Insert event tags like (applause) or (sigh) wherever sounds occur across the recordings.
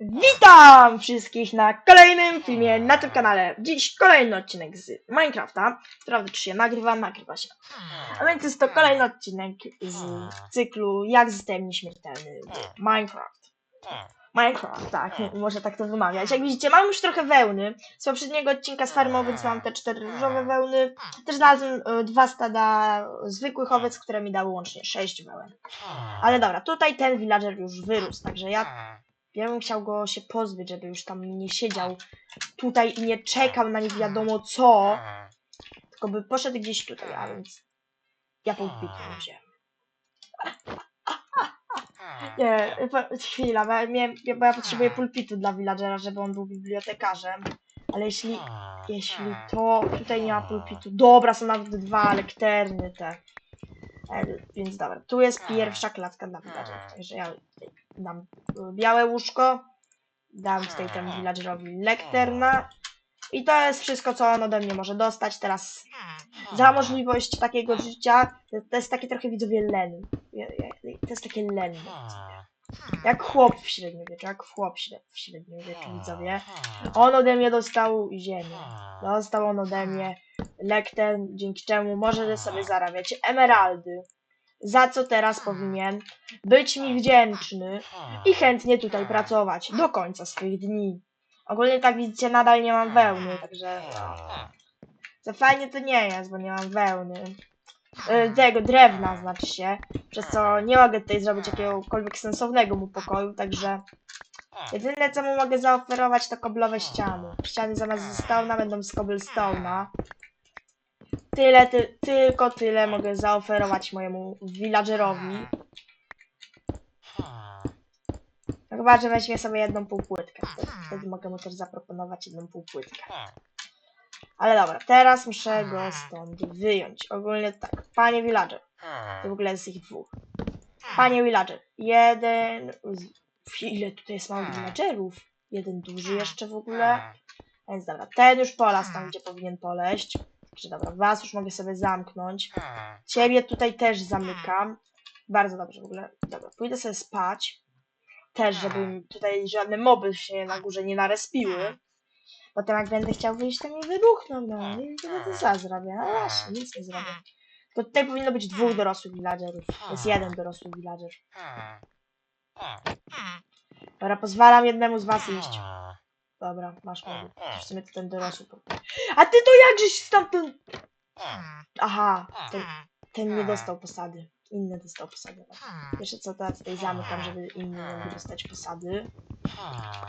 Witam wszystkich na kolejnym filmie na tym kanale. Dziś kolejny odcinek z Minecrafta. Prawda, czy się nagrywa? Nagrywa się. A więc jest to kolejny odcinek z cyklu Jak zostałem nieśmiertelny w Minecraft. Minecraft, tak, może tak to wymawiać. Jak widzicie, mam już trochę wełny. Z poprzedniego odcinka z farmą, więc mam te cztery różowe wełny. Też znalazłem e, dwa stada zwykłych owiec, które mi dały łącznie sześć wełen. Ale dobra, tutaj ten villager już wyrósł, także ja ja bym chciał go się pozbyć, żeby już tam nie siedział tutaj i nie czekał na nie wiadomo co, tylko by poszedł gdzieś tutaj, a więc ja pulpitu (laughs) nie wziąłem. Nie, chwila, bo ja, miałem, bo ja potrzebuję pulpitu dla villagera, żeby on był bibliotekarzem, ale jeśli, jeśli to tutaj nie ma pulpitu, dobra, są nawet dwa lekterny te, e, więc dobra, tu jest pierwsza klatka dla villagerów, także ja dam y, białe łóżko, dam tutaj temu villagerowi lekterna i to jest wszystko, co on ode mnie może dostać teraz za możliwość takiego życia, to, jest takie trochę widzowie len. To jest takie len. Jak chłop w średniowieczu, jak chłop w średniowieczu widzowie. On ode mnie dostał ziemię. Dostał on ode mnie lekten, dzięki czemu może sobie zarabiać emeraldy. Za co teraz powinien być mi wdzięczny i chętnie tutaj pracować do końca swoich dni. Ogólnie tak widzicie, nadal nie mam wełny, także za fajnie to nie jest, bo nie mam wełny. Y, Tego drewna znaczy się, przez co nie mogę tutaj zrobić jakiegokolwiek sensownego mu pokoju, także jedyne co mu mogę zaoferować to koblowe ściany. Ściany zamiast ze stona będą z cobblestone'a. Tyle, ty, tylko tyle mogę zaoferować mojemu villagerowi. No Chyba, że weźmie sobie jedną półpłytkę. Wtedy, mogę mu też zaproponować jedną półpłytkę. Ale dobra, teraz muszę go stąd wyjąć. Ogólnie tak, panie villager. To w ogóle jest ich dwóch. Panie villager, jeden... Ile tutaj jest małych villagerów? Jeden duży jeszcze w ogóle. Więc dobra, ten już polas tam, gdzie powinien poleść. Dobra, was już mogę sobie zamknąć. Ciebie tutaj też zamykam. Bardzo dobrze w ogóle. Dobra, pójdę sobie spać. Też, żeby mi tutaj żadne moby się na górze nie narespiły. Potem jak będę chciał wyjść, to mi wybuchną, no i to to co zrobię? No właśnie, nic nie zrobię. To tutaj powinno być dwóch dorosłych villagerów. Jest jeden dorosły villager. Dobra, pozwalam jednemu z was iść. Dobra, masz mowy. W sumie to ten dorosły. A ty to jakżeś stamtąd... Aha, ten, ten nie dostał posady. Inny dostał posadę. Jeszcze co, teraz tutaj zamykam, żeby inni nie mogli dostać posady.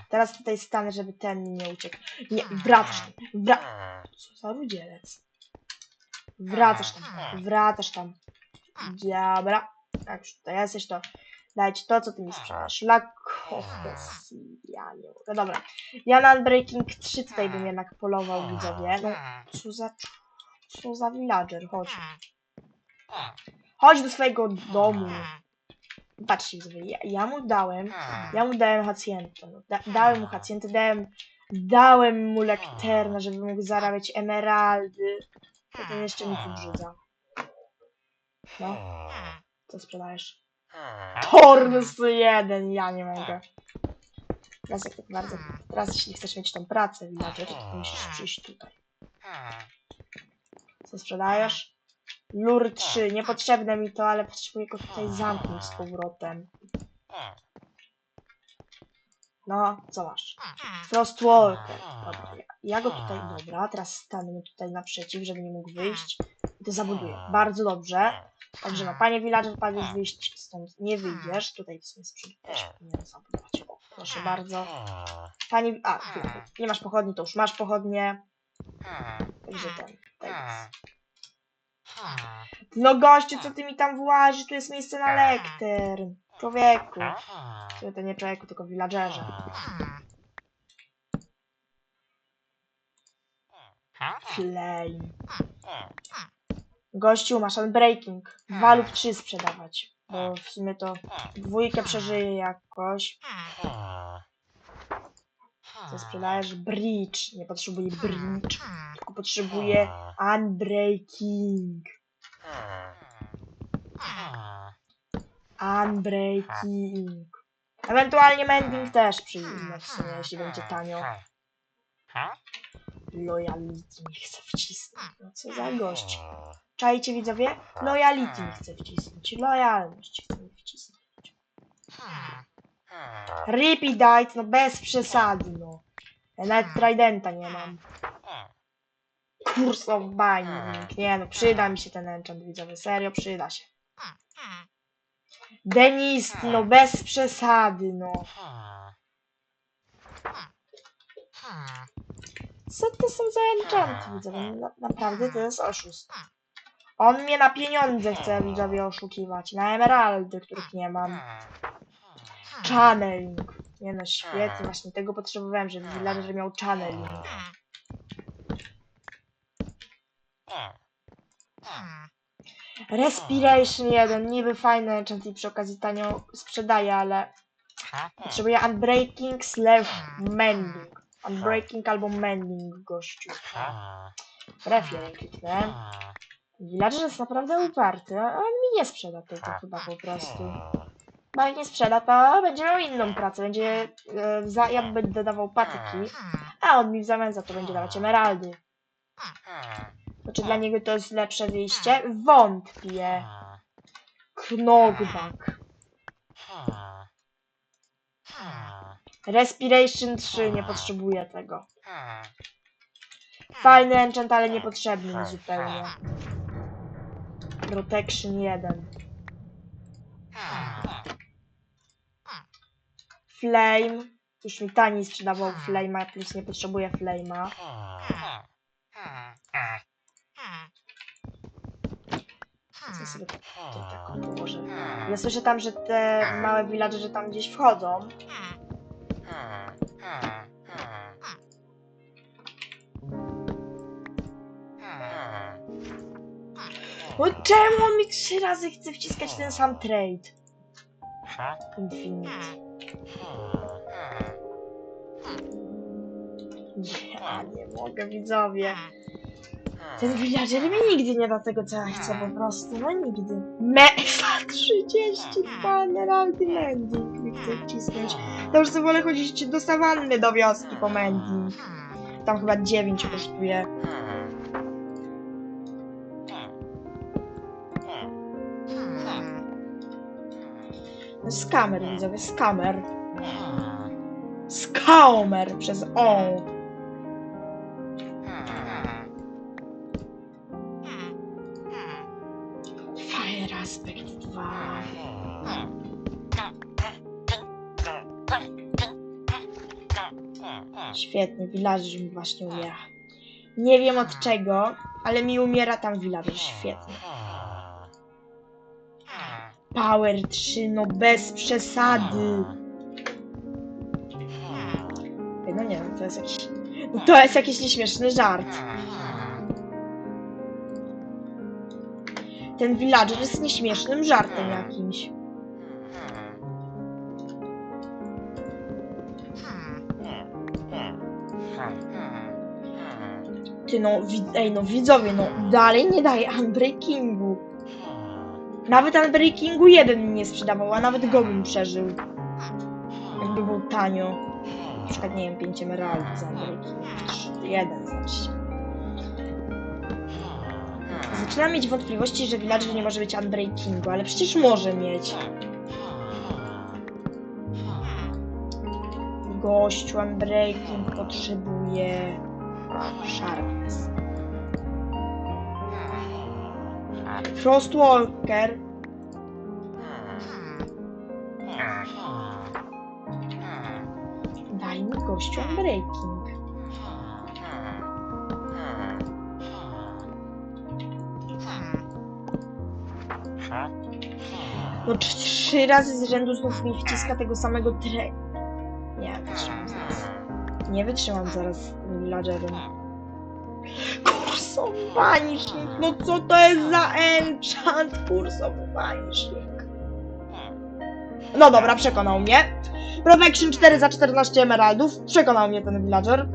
Teraz tutaj stanę, żeby ten nie uciekł. Nie, wracasz tam. Wra... Co za rudzielec. Wracasz tam. Wracasz tam. Dobra. Już tutaj jesteś, to daj ci to, co ty mi sprzedasz. Lakofes. Ja nie mogę. Dobra. Ja na Unbreaking 3 tutaj bym jednak polował, widzowie. No, co za... Co za villager, chodź. Chodź do swojego domu. Patrzcie, widzowie, ja, ja mu dałem ja mu dałem hacjentę. No. Da, dałem mu hacjentę, dałem, dałem mu lekterna, żeby mógł zarabiać emeraldy. Potem jeszcze mi tu. No, co sprzedajesz? Tornus jeden, ja nie mogę. Teraz jak tak bardzo, teraz jeśli chcesz mieć tą pracę, to musisz przyjść tutaj. Co sprzedajesz? Lur 3, niepotrzebne mi to, ale potrzebuję go tutaj zamknąć z powrotem. No, co masz? Frostwalker. Dobra, ja- go tutaj, dobra, teraz stanę tutaj naprzeciw, żeby nie mógł wyjść. I to zabuduję. Bardzo dobrze. Także no, panie villager, pan już wyjść stąd nie wyjdziesz. Tutaj w sumie przodu też powinienem zabudować. O, proszę bardzo. Pani, a, chwila, nie masz pochodni, to już masz pochodnie. Także ten, tak. No gościu, co ty mi tam włazisz? Tu jest miejsce na lekter. Człowieku. To nie człowieku, tylko villagerze. Flame. Gościu, masz unbreaking. Dwa lub trzy sprzedawać. Bo w sumie to dwójkę przeżyje jakoś. Co sprzedajesz? Bridge. Nie potrzebuję bridge, tylko potrzebuję unbreaking. Unbreaking. Ewentualnie mending też przyjmę w sumie, jeśli będzie tanio. Loyalty mi chce wcisnąć. No co za gość. Czajcie widzowie? Loyalty mi chce wcisnąć. Lojalność chce mi wcisnąć. Ripidite, no bez przesady, no. Ja nawet Tridenta nie mam. Kurs of Binding. Nie no, przyda mi się ten enchant, widzowie. Serio, przyda się. Denis, no bez przesady, no. Co to są za enchanty, widzowie? Na, naprawdę to jest oszust. On mnie na pieniądze chce, widzowie, oszukiwać. Na emeraldy, których nie mam. Channeling. Nie no, świetnie. Właśnie tego potrzebowałem, żeby villager miał channeling. Respiration 1. Niby fajny enchant i przy okazji tanio sprzedaję, ale potrzebuję unbreaking slash mending. Unbreaking albo mending, gościu. Refien kliknę. Villager jest naprawdę uparty, a on mi nie sprzeda tego chyba po prostu. No jak nie sprzeda, to będzie miał inną pracę. Będzie, e, za, ja będę dawał patyki, a on mi w zamian za to będzie dawać emeraldy. To czy dla niego to jest lepsze wyjście? Wątpię. Knockback. Respiration 3, nie potrzebuję tego. Fajny enchant, ale niepotrzebny mi zupełnie. Protection 1. Flame. Już mi taniej sprzedawał Flame'a, plus nie potrzebuję Flame'a. Co sobie taką położę? Ja słyszę tam, że te małe villagery tam gdzieś wchodzą. No czemu mi trzy razy chce wciskać ten sam trade? Infinite. Ja nie mogę, widzowie. Ten villager mi nigdy nie da tego, co ja chcę po prostu. No nigdy. Me 32 emeraldy mending mi chce wcisnąć. To już wolę chodzić do sawanny do wioski po mending. Tam chyba 9 kosztuje. Skamer, widzowie, skamer. Skamer przez O. Fire Aspect 2. Świetnie, mi właśnie umiera. Nie wiem od czego, ale mi umiera tam villager. Świetnie. Power 3, no bez przesady. No nie wiem, to jest jakiś... No to jest jakiś nieśmieszny żart. Ten villager jest nieśmiesznym żartem jakimś. Ty no, ej no widzowie, no dalej nie daje unbreakingu. Nawet unbreakingu 1 mi nie sprzedawał, a nawet go bym przeżył. Jakby był tanio. Na przykład, nie wiem, 5 emeraldów za. 1 znaczy. Zaczynam mieć wątpliwości, że villager nie może być unbreakingu, ale przecież może mieć. Gościu unbreaking potrzebuje sharpness. Frostwalker daj mi gościu unbreaking. No tr- trzy razy z rzędu znów mi wciska tego samego tre... Nie, wytrzymam zaraz. Nie wytrzymam zaraz. Kurs of Vanishing! No co to jest za enchant? Kurs of Vanishing. No dobra, przekonał mnie. Protection 4 za 14 emeraldów. Przekonał mnie ten villager.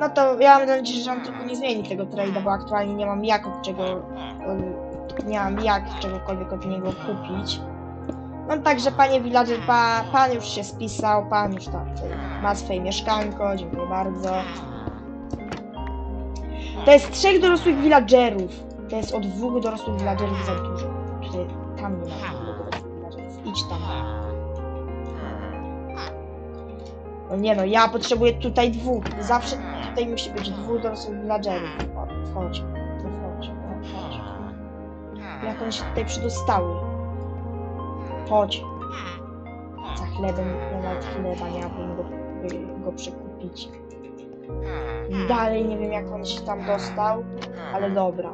No to ja mam nadzieję, że on tylko nie zmieni tego trade'a, bo aktualnie nie mam jak od czego... Nie mam jak czegokolwiek od niego kupić. No także panie villager, pa, pan już się spisał, pan już tam ma swoje mieszkanko, dziękuję bardzo. To jest trzech dorosłych villagerów. To jest od dwóch dorosłych villagerów za dużo. Tutaj, tam nie ma dorosłych villagerów. Idź tam. No nie no, ja potrzebuję tutaj dwóch. Zawsze tutaj musi być dwóch dorosłych villagerów. O, wchodź. Tu wchodź. O, chodź. Jak oni się tutaj przedostały? Chodź. Za chlebem, ja nawet chleba nie mogłem go, by go przekupić. Dalej nie wiem jak on się tam dostał, ale dobra.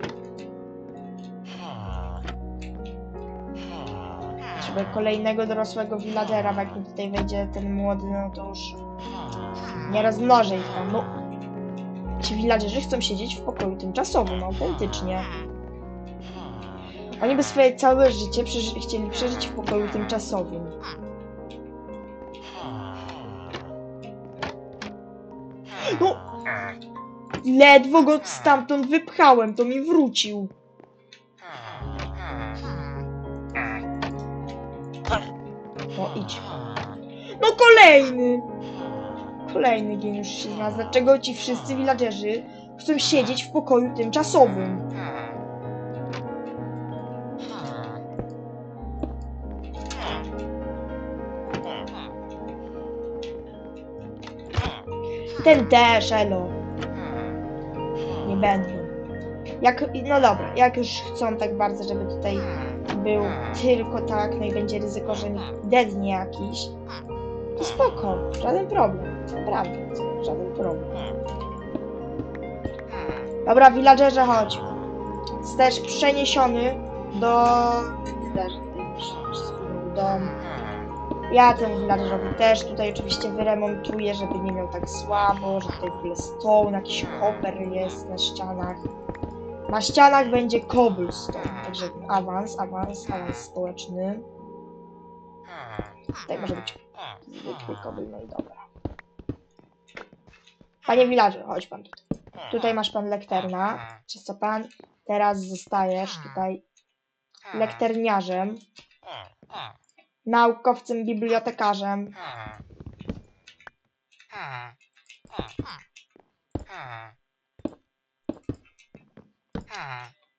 Trzeba kolejnego dorosłego villagera, bo jak mi tutaj wejdzie ten młody, no to już nie rozmnożę ich tam. No, ci villagerzy chcą siedzieć w pokoju tymczasowym, autentycznie. Oni by swoje całe życie przeży- chcieli przeżyć w pokoju tymczasowym. No, ledwo go stamtąd wypchałem, to mi wrócił. No idź. No kolejny! Kolejny geniusz się znalazł. Dlaczego ci wszyscy villagerzy chcą siedzieć w pokoju tymczasowym? Ten też, elo. Nie będą. Jak, no dobra, jak już chcą tak bardzo, żeby tutaj był tylko tak, no i będzie ryzyko, że dednie jakiś, to spoko, żaden problem. Naprawdę, żaden problem. Dobra, villagerze, chodź. Jesteś przeniesiony do... Ja temu villagerowi też tutaj oczywiście wyremontuję, żeby nie miał tak słabo, że tutaj w ogóle stone, jakiś hopper jest na ścianach. Na ścianach będzie cobblestone, także awans, awans, awans społeczny. Tutaj może być zwykły kobyl, no i dobra. Panie villager, chodź pan tutaj. Tutaj masz pan lekterna, przez co pan teraz zostajesz tutaj lekterniarzem, naukowcem, bibliotekarzem.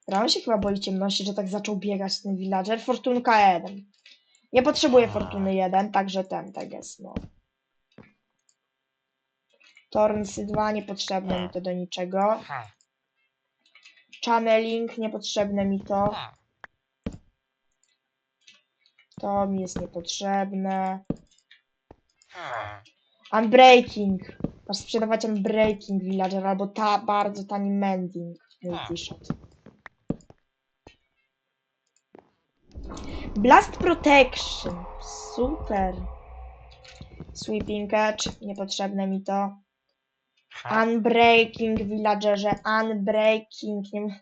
On się chyba boi ciemności, że tak zaczął biegać ten villager. Fortunka 1. Nie potrzebuję fortuny 1, także ten, tak jest, no. Tornsy 2, niepotrzebne mi to do niczego. Channeling, niepotrzebne mi to. To mi jest niepotrzebne. Unbreaking. Masz sprzedawać Unbreaking Villager albo ta bardzo tani Mending Multishot. Blast Protection. Super. Sweeping Edge. Niepotrzebne mi to. Unbreaking Villagerze. Unbreaking. Nie.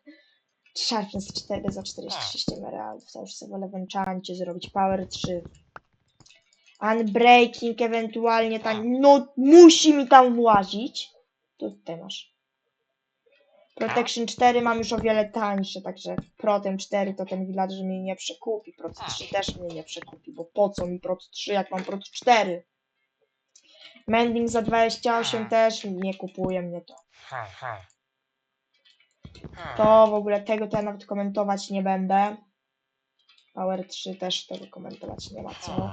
Sharpness 4 za 46 emeraldów. To już sobie wolę w enchancie zrobić. Power 3. Unbreaking ewentualnie tam. No musi mi tam włazić. Tu tutaj masz. Protection 4 mam już o wiele tańsze, także Protem 4 to ten villager mnie nie przekupi. Prot 3 też mnie nie przekupi, bo po co mi Prot 3 jak mam Prot 4? Mending za 28 też nie kupuje mnie to. To w ogóle tego to ja nawet komentować nie będę. Power 3 też tego komentować nie ma co.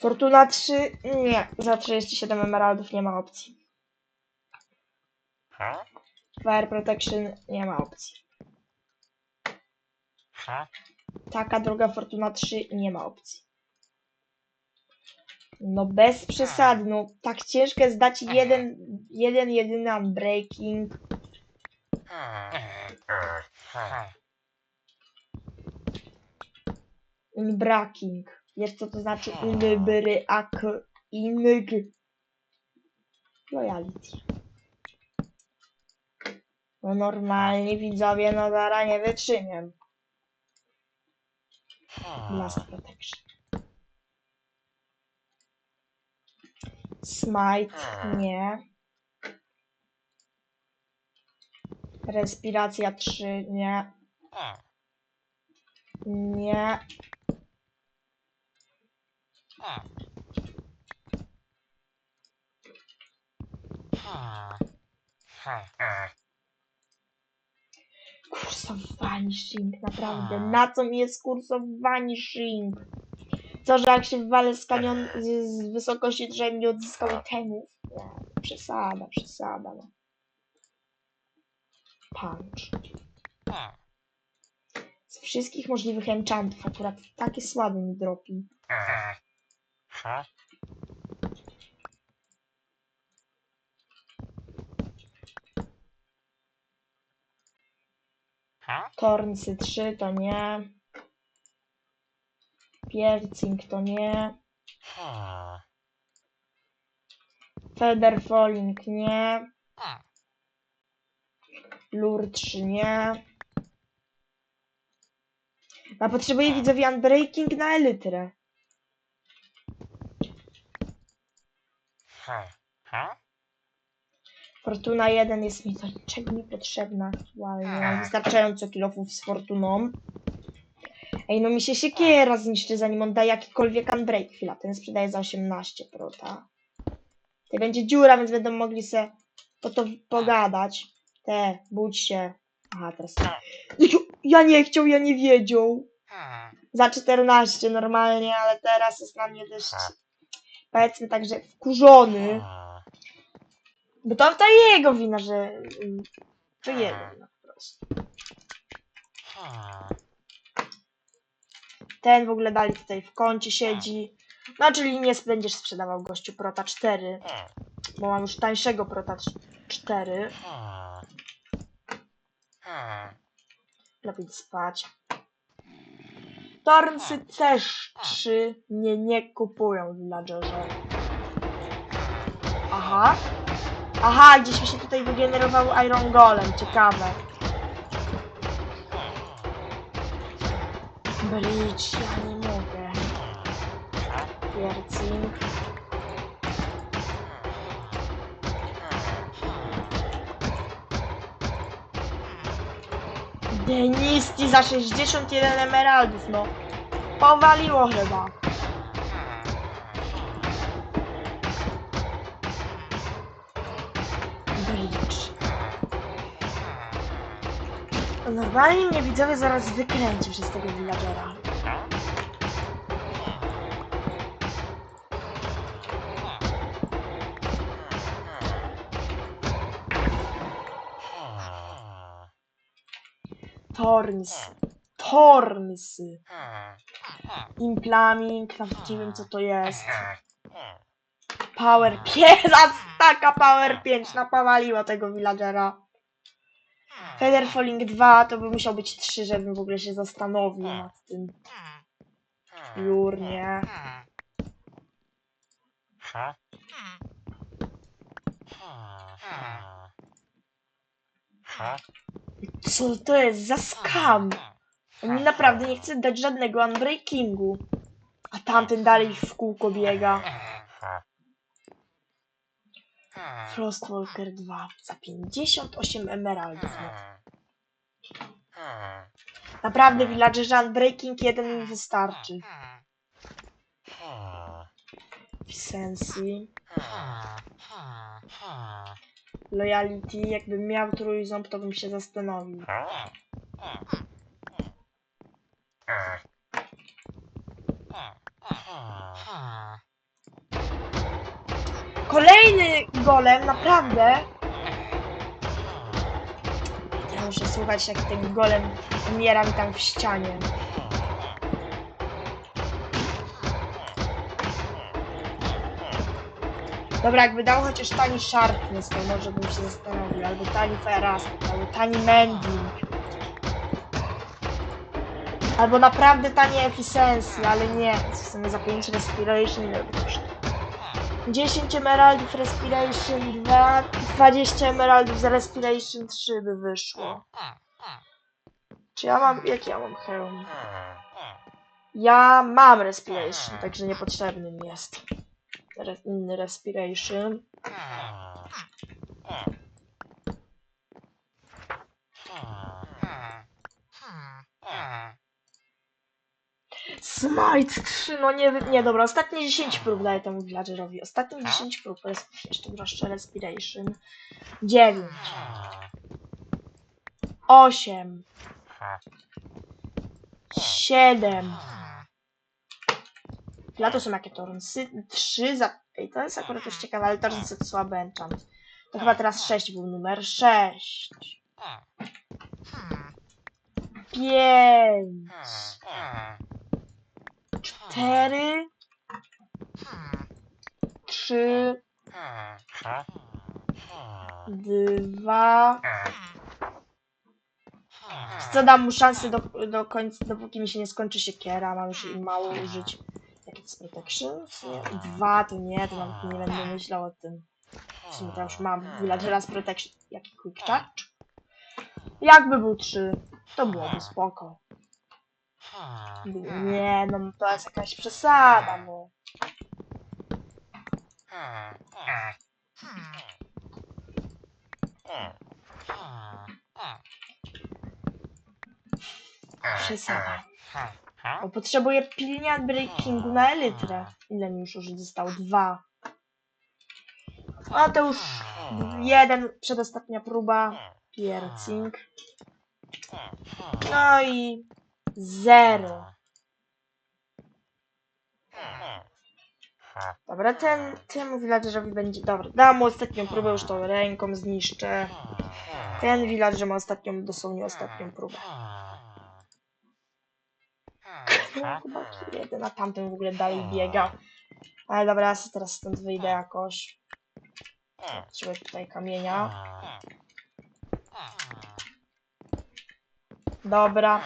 Fortuna 3 nie, za 37 emeraldów nie ma opcji. Fire Protection nie ma opcji. Taka druga Fortuna 3 nie ma opcji. No bez przesady, no tak ciężko jest dać jeden, jeden jedyny unbreaking. Unbreaking. Wiesz co to znaczy unbry ak ing. Loyalty. No normalnie widzowie, no zara nie wytrzymię. Blast Protection. Smite, nie. Respiracja 3, nie. Nie. Kurs of Vanishing, naprawdę. Na co mi jest kurs of Vanishing? Co, że jak się wywalę z, kanion, z, z wysokości drzew nie odzyskał itemów? Nie, przesada, przesada. No. Punch. Z wszystkich możliwych enchantów akurat takie słabe mi dropi. Tornsy 3 to nie. Piercing to nie. Feather Falling nie. Lure 3 nie. A potrzebuję widzowie Unbreaking na Elytrę. Fortuna 1 jest mi do niczego nie potrzebna aktualnie. Mam wystarczająco kilofów z Fortuną. Ej, no mi się siekiera zniszczy zanim on da jakikolwiek unbreak. Chwila, ten sprzedaje za 18 prota. To będzie dziura, więc będą mogli se po to pogadać. Te, budź się. Aha, teraz. Jeju, Ja nie chciał, ja nie wiedział. Za 14 normalnie, ale teraz jest na mnie dość, powiedzmy tak, że wkurzony. Bo to, to jego wina, że... To jego wina po prostu. Ten w ogóle dalej tutaj w kącie siedzi. No, czyli nie będziesz sprzedawał gościu Prota 4, bo mam już tańszego Prota 4. Lepiej spać. Tornsy też 3 mnie nie kupują villagerze. Aha. Aha, gdzieś mi się tutaj wygenerował Iron Golem. Ciekawe. Bridge, ja nie mogę. Piercing. Denisti za 61 emeraldów, no. Powaliło chyba. Normalnie mnie widzowie zaraz wykręci przez tego villagera. Torns. Tornsy. Implaming, nawet nie wiem co to jest. Power 5, (laughs) taka Power 5, napawaliła tego villagera. Feather Falling 2 to by musiał być 3, żebym w ogóle się zastanowił nad tym. Jur, nie. Co to jest za skam? On naprawdę nie chce dać żadnego unbreakingu. A tamten dalej w kółko biega. Frostwalker 2 za 58 emeraldów. No. Naprawdę, villagerze, unbreaking 1 mi wystarczy. Sensi. Loyalty, jakbym miał trójząb, to bym się zastanowił. Kolejny golem, naprawdę. Ja muszę słuchać, jak ten golem umiera mi tam w ścianie. Dobra, jakby dał chociaż tani Sharpness, to może bym się zastanowił. Albo tani Ferask, albo tani Mending. Albo naprawdę tanie Efficiency, ale nie. Chcemy za 5 Respiration ile by kosztowało? 10 emeraldów Respiration 2, 20 emeraldów z Respiration 3 by wyszło. Czy ja mam... jaki ja mam hełm? Ja mam Respiration, także niepotrzebny mi jest Re inny Respiration. Smite 3, no nie, nie dobra, ostatnie 10 prób daję temu villagerowi. Ostatnie 10 prób, to jest jeszcze droższe respiration. 9. 8. 7. Dla to są jakie tornsy? 3 za... Ej, to jest akurat też ciekawe, ale tornsy to słaby enchant. To chyba teraz 6 był numer. 6. 5. 4. 3. 2. Co dam mu szansę do, do końca, dopóki mi się nie skończy siekiera, mam już mało użyć. Jakie to jest protection? Dwa to nie, to nawet nie będę myślał o tym. W sumie to już mam villagera z protection. Jaki quick touch? Jakby był trzy, to byłoby spoko. Nie, no to jest jakaś przesada, no. Przesada. Bo potrzebuję pilnie breakingu na elytrę. Ile mi już użyć zostało? Dwa. A to już jeden, przedostatnia próba. Piercing. No i zero. Dobra, ten, temu villagerowi będzie... Dobra, dam mu ostatnią próbę, już tą ręką zniszczę. Ten villager ma ostatnią, dosłownie ostatnią próbę. No, chyba jeden, a tamten w ogóle dalej biega. Ale dobra, ja teraz stąd wyjdę jakoś. Trzeba tutaj kamienia. Dobra.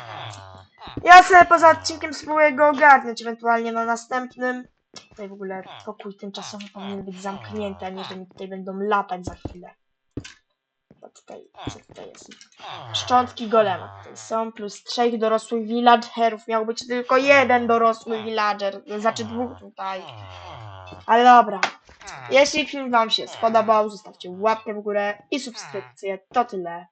Ja sobie poza odcinkiem spróbuję go ogarnąć, ewentualnie na następnym. Tutaj w ogóle pokój tymczasowy powinien być zamknięty, a nie, że mi tutaj będą latać za chwilę. Co tutaj, co tutaj jest? Szczątki golema tutaj są, plus trzech dorosłych villagerów. Miał być tylko jeden dorosły villager, znaczy dwóch tutaj. Ale dobra. Jeśli film wam się spodobał, zostawcie łapkę w górę i subskrypcję. To tyle.